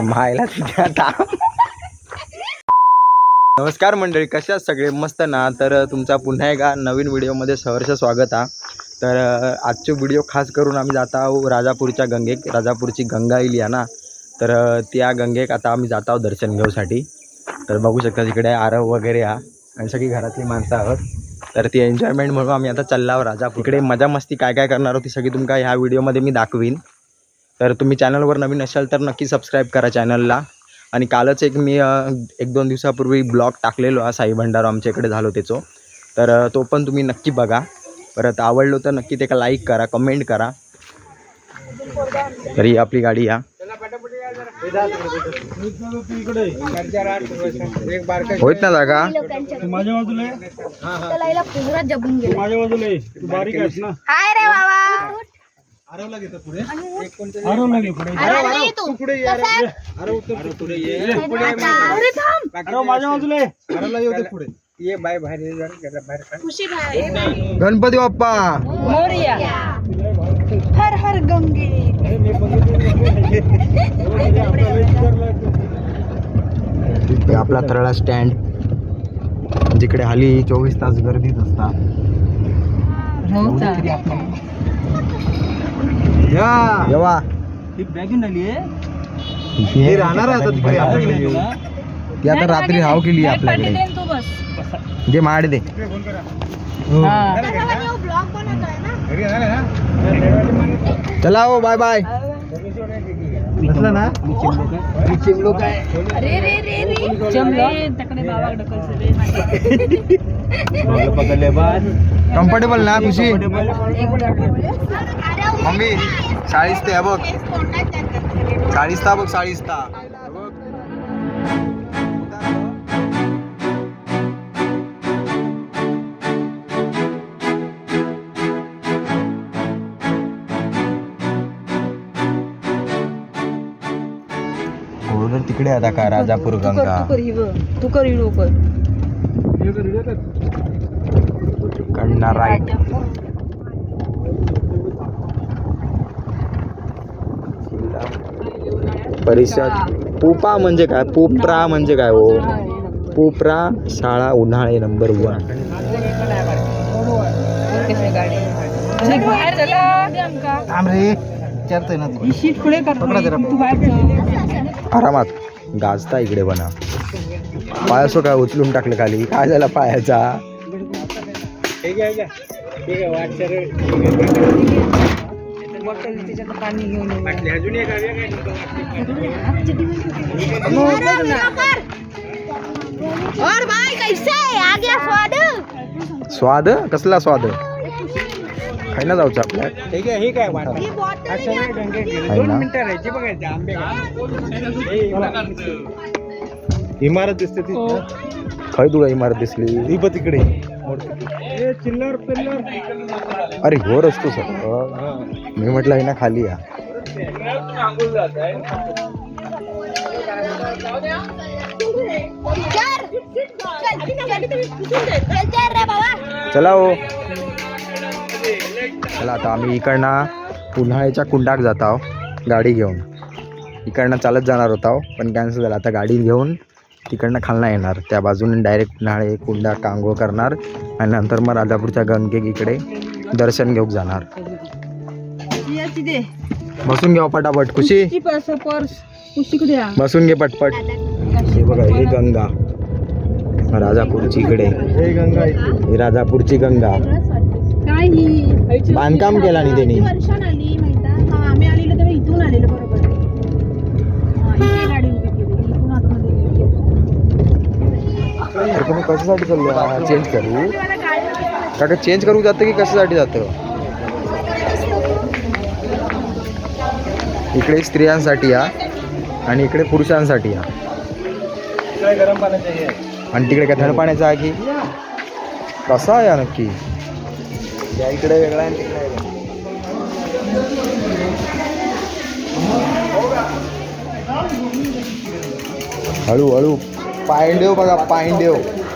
च्या मायला तिथे आता? नमस्कार मंडळी कशा आहात सगळे? मस्त ना? तर तुमचा पुन्हा एका नवीन व्हिडिओमध्ये सहर्ष स्वागत आहे तर आजचे व्हिडिओ खास करून आम्ही जात आहोत राजापूरच्या गंगेक. राजापूरची गंगा इली आहे ना? तर त्या गंगेक आता आम्ही जात आहोत दर्शन घेऊसाठी. तर बघू शकता तिकडे आरव वगैरे हा. आणि सगळी घरातली माणसं आहोत. तर ती एन्जॉयमेंट म्हणून आम्ही आता चाललो राजापूर. इकडे मजा मस्ती काय काय करणार आहोत ती सगळी तुमका ह्या व्हिडिओमध्ये मी दाखवीन. तर तुम्ही चॅनलवर नवीन असाल तर नक्की सबस्क्राईब करा चॅनलला. आणि कालच एक मी एक दोन दिवसापूर्वी ब्लॉग टाकलेलो हा साई भंडारा आमच्या इकडे झालो त्याचो. तर तो पण तुम्ही नक्की बघा. परत आवडलो तर नक्की त्याला लाईक करा कमेंट करा. तर आपली गाडी या. होत ना जागा? माझ्या बाजूला माझ्या बाजूला आहे. तू बारीक आहेस ना? हाय रे बाबा. आरवला घे पुढे? अरे ये. तू कसा आहे? अरे थांब. आरव माझ्या बाजूला आहे. खुशी भाई गणपती बाप्पा. मोरया. हर हर गंगे. हे आपला थरळा स्टँड जिकडे हाली चोवीस तास गर्दीच असता येवा ही बॅगून आली आहे. हे राहणार आता तिकडे आपल्याकडे ती आता रात्री हाव केली आपल्याकडे तू बस. जे माड दे. ब्लॉग बनवतोय ना. चला हो बाय बाय बसला ना? अरे रे रे रे. तकडे पकडले बस. कम्फर्टेबल ना खुशी? मम्मी चाळीस ते बघ. चाळीस ता बघ चाळीस ता. तिकडे आता का राजापूर गंगा? तू कर व्हिडिओ कर. कडना राईट परिषद पोपा म्हणजे काय? पोपरा म्हणजे काय हो? पोपरा शाळा उन्हाळे नंबर वन. आरामात गाजता इकडे बना. पायासो काय उचलून टाकलं खाली? काय झाला पायाचा? ठीक आहे का ठीक आहे वाट सर पाणी घेऊन ये. अजून एक आहे काय और भाई कैसे है? आ गया स्वाद? स्वाद? कसला स्वाद? खाय ना जाऊचं आपल्या ठीक आहे ही काय दोन? मिनिटं राहायची बघायचे आंबे. इमारत दिसते ती खय तुला इमारत दिसली. ही बघ तिकडे. चिल्लर पिल्लर अरे घोर असतो सर. मी म्हटलं आहे ना खाली या. चल. हो. चला आता आम्ही इकडनं उन्हाळ्याच्या कुंडाक जात आहो गाडी घेऊन. इकडनं चालत जाणार होता पण कॅन्सल झालं. आता गाडी घेऊन तिकडनं खालना येणार. त्या बाजूने डायरेक्ट नाळे कुंडा कांगो करणार आणि नंतर मग राजापूरच्या गंगे इकडे दर्शन घेऊक जाणार. बसून घेऊ हो पटापट. खुशी बसून घे पटपट. हे बघा हे गंगा. राजापूरची इकडे. ही राजापूरची गंगा. बांधकाम केला नाही त्यांनी वर्षान आली माहिती हा आम्ही आलेलो तेव्हा इथून आलेलो बरोबर हा, इथे गाडी उभी केली इथून आतमध्ये तुम्ही कशासाठी चाललो चेंज करू. काका चेंज करू जातं की कशासाठी जातं? इकडे स्त्रियांसाठी या आणि इकडे पुरुषांसाठी या. गरम. आणि तिकडे काय थंड पाण्याचा आहे की? कसा आहे हा नक्की? त्या इकडे वेगळा आहे आणि तिकडे वेगळा. हळू हळू. पायंडेव बघा पायंडेव.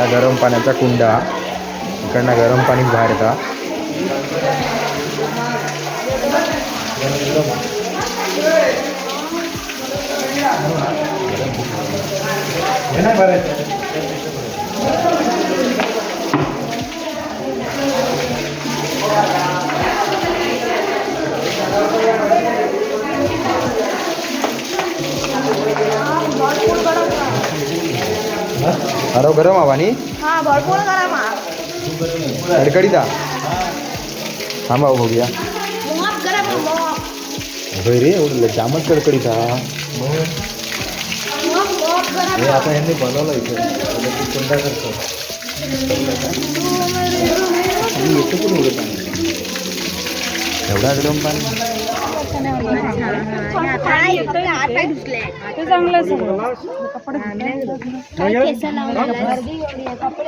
त्या गरम पाण्याचा कुंडा. इकडनं गरम पाणी बाहेर येतात अरे गरम हवा नी? हा भरपूर करा मा कडकडीता थांबा हो बघूया. करा मग मोहात होय रे एवढं जामच कडकडीता मोहात मोहात करा आता यांनी बनवलं इथे. कोणता करतो. एवढा गरम पाणी.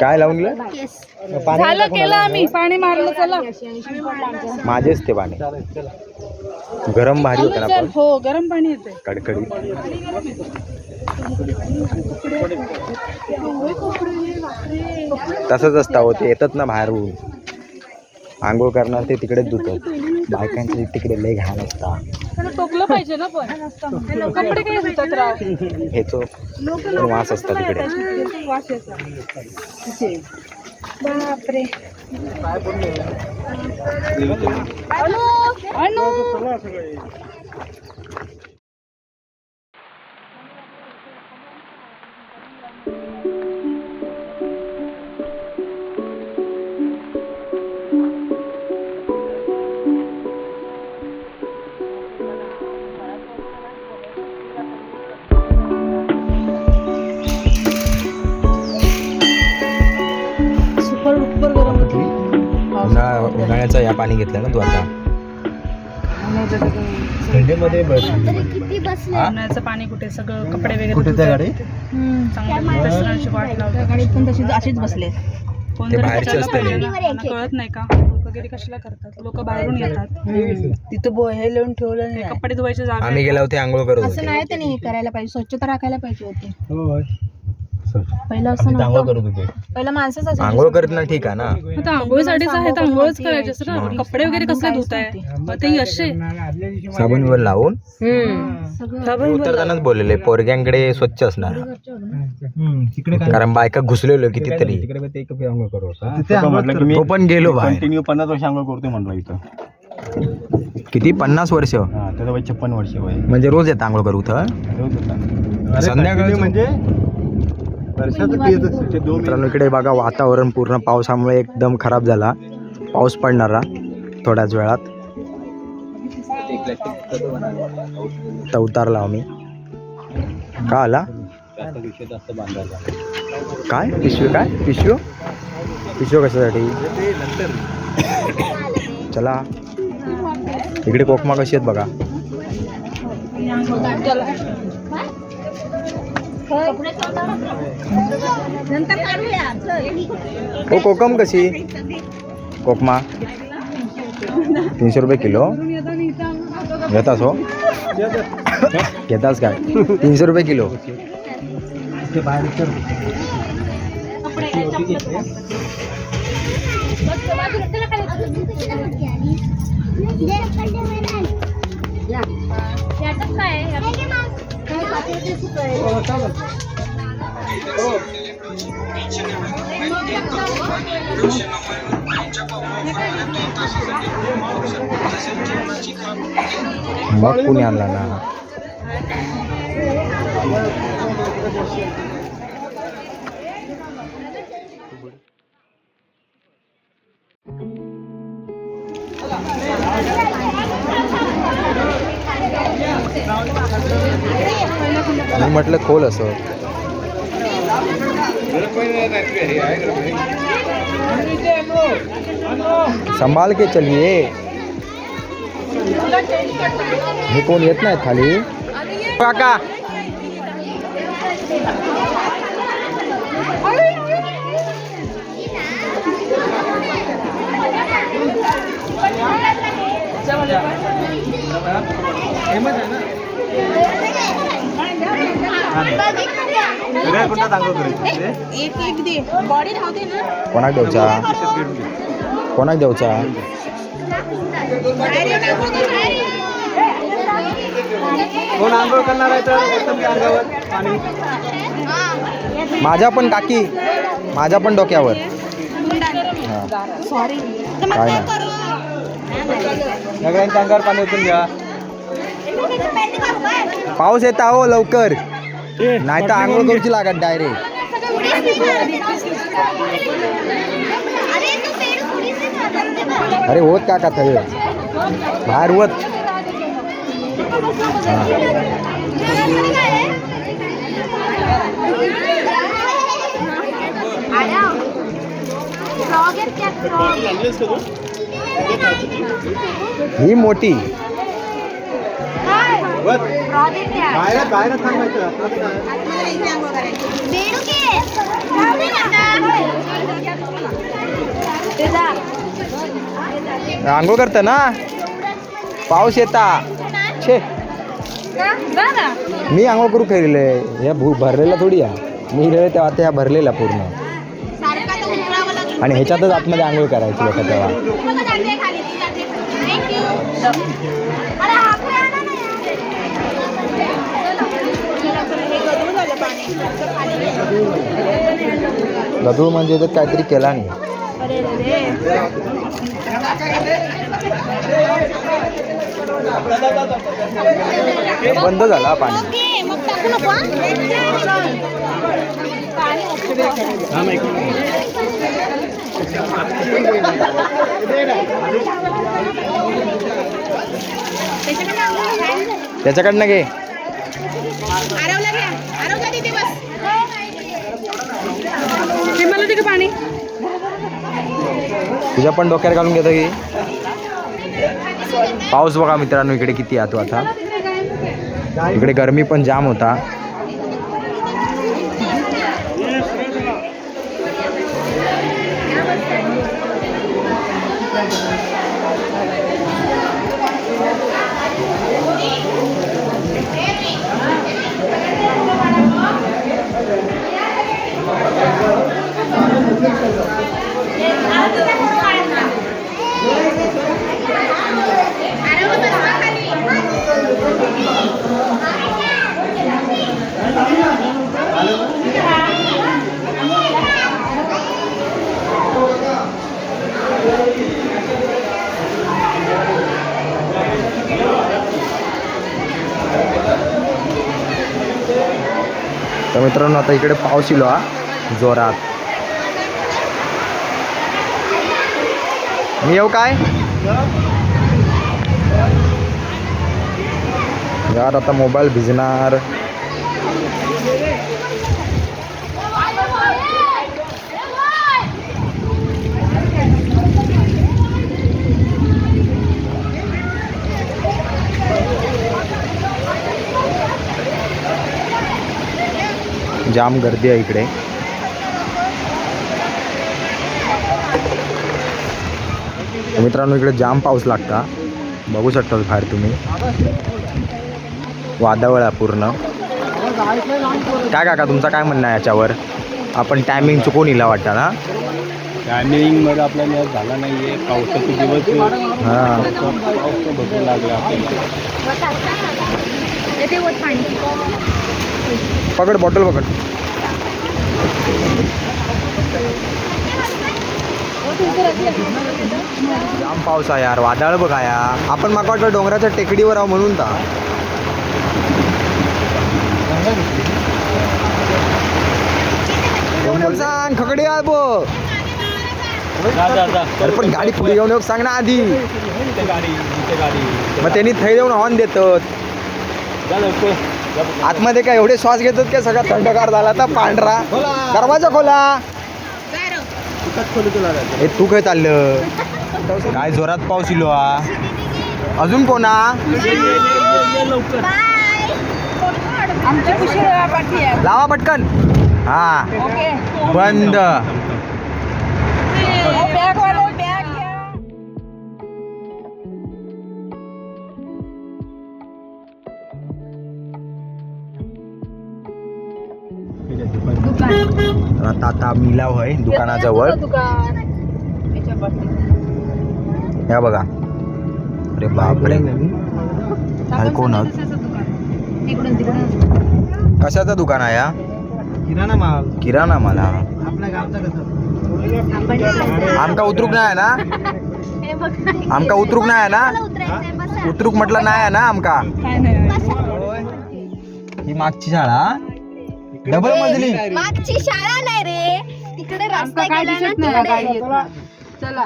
काय लावून झालं केलं आम्ही. पाणी मारलं चला. माझेच ते पाणी. गरम भारी होतं ना हो गरम पाणी येते कडकडी तसंच असतं हो ते येतात ना बाहेरून. आंघोळ करणार ते तिकडेच धुतात. बायकांचे तिकडे लय घाण असता. टोकलं पाहिजे ना पण. कपडे काय राव? ह्याचं पण वास असता तिकडे. वास बापरे अनु! अनु! पाणी घेतलं ना तू आता? थंडीमध्ये उन्हाळ्याचं पाणी कुठे? सगळं कपडे वगैरे कुठे त्या गाडी चांगलं दसऱ्याची वाट लावतात. गाडीत पण तशी अशीच बसले. कोण ते बाहेरचे पाहिजे ना. त्यांना कळत नाही का? लोक वगैरे कशाला करतात? लोक बाहेरून येतात. तिथं बो हे लावून ठेवलं ते कपडे धुवायची जागा आम्ही गेलो होते आंघोळ करत असं होते. नाही त्यांनी हे करायला पाहिजे. स्वच्छता राखायला पाहिजे होती. होय. पहिलं असं नव्हतं. करत होते. पहिलं माणसंच असायची. आंघोळ करत ना ठीक आहे ना? आता आंघोळीसाठीच आहे तर आंघोळच करायची ना? कपडे वगैरे कसले धुताय? मग ते असे लावून? उतरतानाच बोललेले पोरग्यांकडे स्वच्छ असणार. तिकडे कारण बायका घुसलेलो कितीतरी तो पण गेलो बाहेर. कंटिन्यू पन्नास वर्ष अंघोळ करतोय म्हणलं इथं. किती? पन्नास वर्ष? हा त्याचं वय छप्पन वर्ष वय. म्हणजे रोज येत आंघोळ करू तर रोज होता संध्याकाळी म्हणजे वर्षाचं तेच असतं. ते दोन मित्रांनो इकडे बघा वातावरण पूर्ण पावसामुळे एकदम खराब झाला. पाऊस पडणारा थोड्याच वेळात. तर उतारला आम्ही. का आला? काय? पिशवी काय? पिशवी? पिशवी कशासाठी? चला. इकडे कोकमा कशी आहेत बघा. हो कोकम कशी? कोकमा? तीनशे रुपये किलो. घेतास हो? घेतास काय? तीनशे रुपये किलो. मग कुणी आणला ना मी म्हटलं खोल असं संभाल के चलिए। हे कोण येत नाही खाली? काका। कोणाक देवचा कोणाक देवचा कोण आंघोळ करणार आहे तर अंगावर पाणी माझ्या पण काकी माझ्या पण डोक्यावर सॉरी काय नाही सगळ्यांच्या अंगावर पाणी ओतून घ्या पाऊस येता हो लवकर नाही तर आंघोळ करूची लागत डायरेक्ट अरे होत का का थंय बाहेर होत. ही मोठी. बाहेर बाहेर थांबायचं. आंघोळ करत ना? पाऊस येता. छे. मी आंघोळ करू खेळले या भू भरलेला थोडी आहे मी गेले तेव्हा त्या भरलेला पूर्ण. आणि ह्याच्यातच आतमध्ये आंघोळ करायची लोक तेव्हा. गदूळ म्हणजे तर काहीतरी केला नाही बंद झाला पाणी. त्याच्याकडनं घे. मला ते पाणी. तुझ्या पण डोक्यात घालून घेतो की. पाऊस बघा मित्रांनो इकडे किती येतो आता. इकडे गरमी पण जाम होता. तर मित्रांनो आता इकडे पाऊस इलो हा. जोरात. येऊ काय यार आता मोबाईल भिजणार जाम गर्दी आहे इकडे तर मित्रांनो इकडे जाम पाऊस लागता. बघू शकता बाहेर तुम्ही. वादळ आहे पूर्ण. काय काका तुमचं काय म्हणणं आहे याच्यावर? आपण टायमिंग चुकून इला वाटतं ना? टायमिंगमध्ये आपल्याला झाला नाहीये. पावसाचे दिवस आहे. हां. भरपूर लागला आपल्याला. पकड बॉटल पकड. जाम पाऊस आहे यार वादळ बघा या आपण माका वाटलं डोंगराच्या टेकडीवर आहो म्हणून कोण सांग खकडी आहे बो. पण गाडी पुढे घेऊन येऊ सांग ना आधी. मग त्यांनी थै देऊन हॉर्न देतात. आतमध्ये काय एवढे श्वास घेतात काय? सगळा थंडगार झाला तर पांढरा. दरवाजा खोला. हे तू काय चाललं काय जोरात पाऊस इलो हा? अजून कोणा लावा पटकन. हा. ओके बंद. आता आता मिलाव आहे दुकानाजवळ. या बघा. अरे बापरे. कोण आहोत? तिकडून तिकडून. कशाचं दुकान आहे हा? किराणा माल. किराणा मला आपल्या गावचा कसं? आमका उतरूक नाही आहे ना? आमका उतरूक नाही आहे ना? उतरूक म्हटलं नाही आहे ना आमका? ही मागची शाळा डबल मजली मागची शाळा नाही रे. तिकडे रस्ता काय गेला ना दिसत नाही गाडी तिकडे. येत चला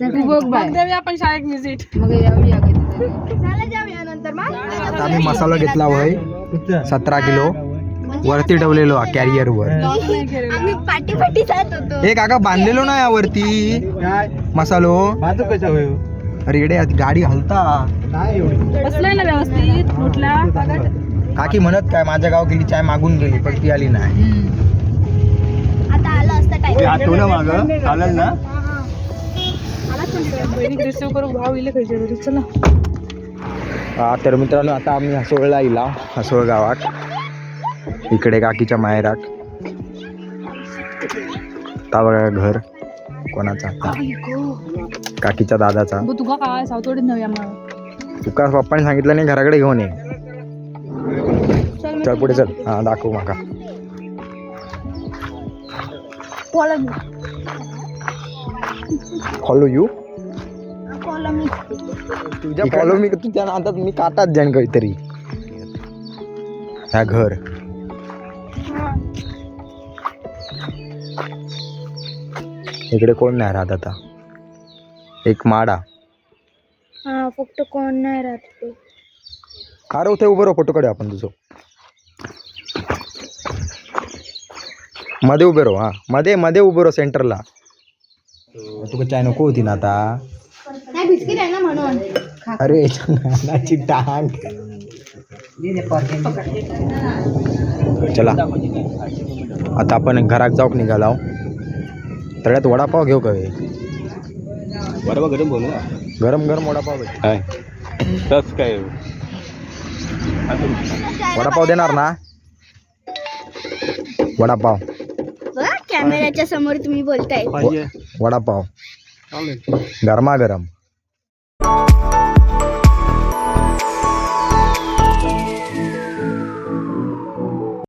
तू बघ बाय. आपण शाळेत विजिट मग येऊया कधी चला जाऊया नंतर. मग आता आम्ही मसाला घेतला होय. सतरा किलो. वरती ठेवलेलो कॅरियर वर. आम्ही पाठी पाठी जात होतो. हे काका बांधलेलो ना यावरती काय? मसालो. बाजू कशा होय अरे इकडे गाडी हलता. काय एवढी. बसलाय ना व्यवस्थित कुठला काकी म्हणत काय माझ्या गाव गेली चाय मागून गेली पण ती आली नाही. आता आलं असतं टाइम माग. चालेल ना? हा, तर मित्रांनो आता आम्ही हसोळला इला हसोळ गावात. इकडे काकीच्या माहेरात. आता बघा घर. कोणाचा? काकीच्या दादाचा. तुका काय सावतोडीत नव्या मग. तुका पप्पाने सांगितलं नाही घराकडे घेऊन ये. चल पुढे चल. हा दाखव माका फॉलो यू फॉलो मी तुझ्या फॉलो मी तुझ्या नादात मी काटात जाईन काहीतरी. ह्या घर. इकडे कोण नाही राहत आता. एक माडा. हा फक्त कोण नाही राहत ते. रे उथे उभं राहा फोटो काढू आपण तुझं. मध्ये उभे राहू हा. मध्ये मध्ये उभं राहू सेंटरला. तुका चाय नको होती ना आता? नाही बिस्किट आहे ना म्हणून. अरे नानाची टांग. चला. आता आपण घरात जाऊक निघाला तळ्यात वडापाव घेऊ का हे? बरोबर गरम बोलू गरम गरम वडापाव भेट काय? तस काय? वडापाव देणार ना? वडापाव. कॅमेऱ्याच्या समोर तुम्ही बोलताय. वडापाव. गरमागरम.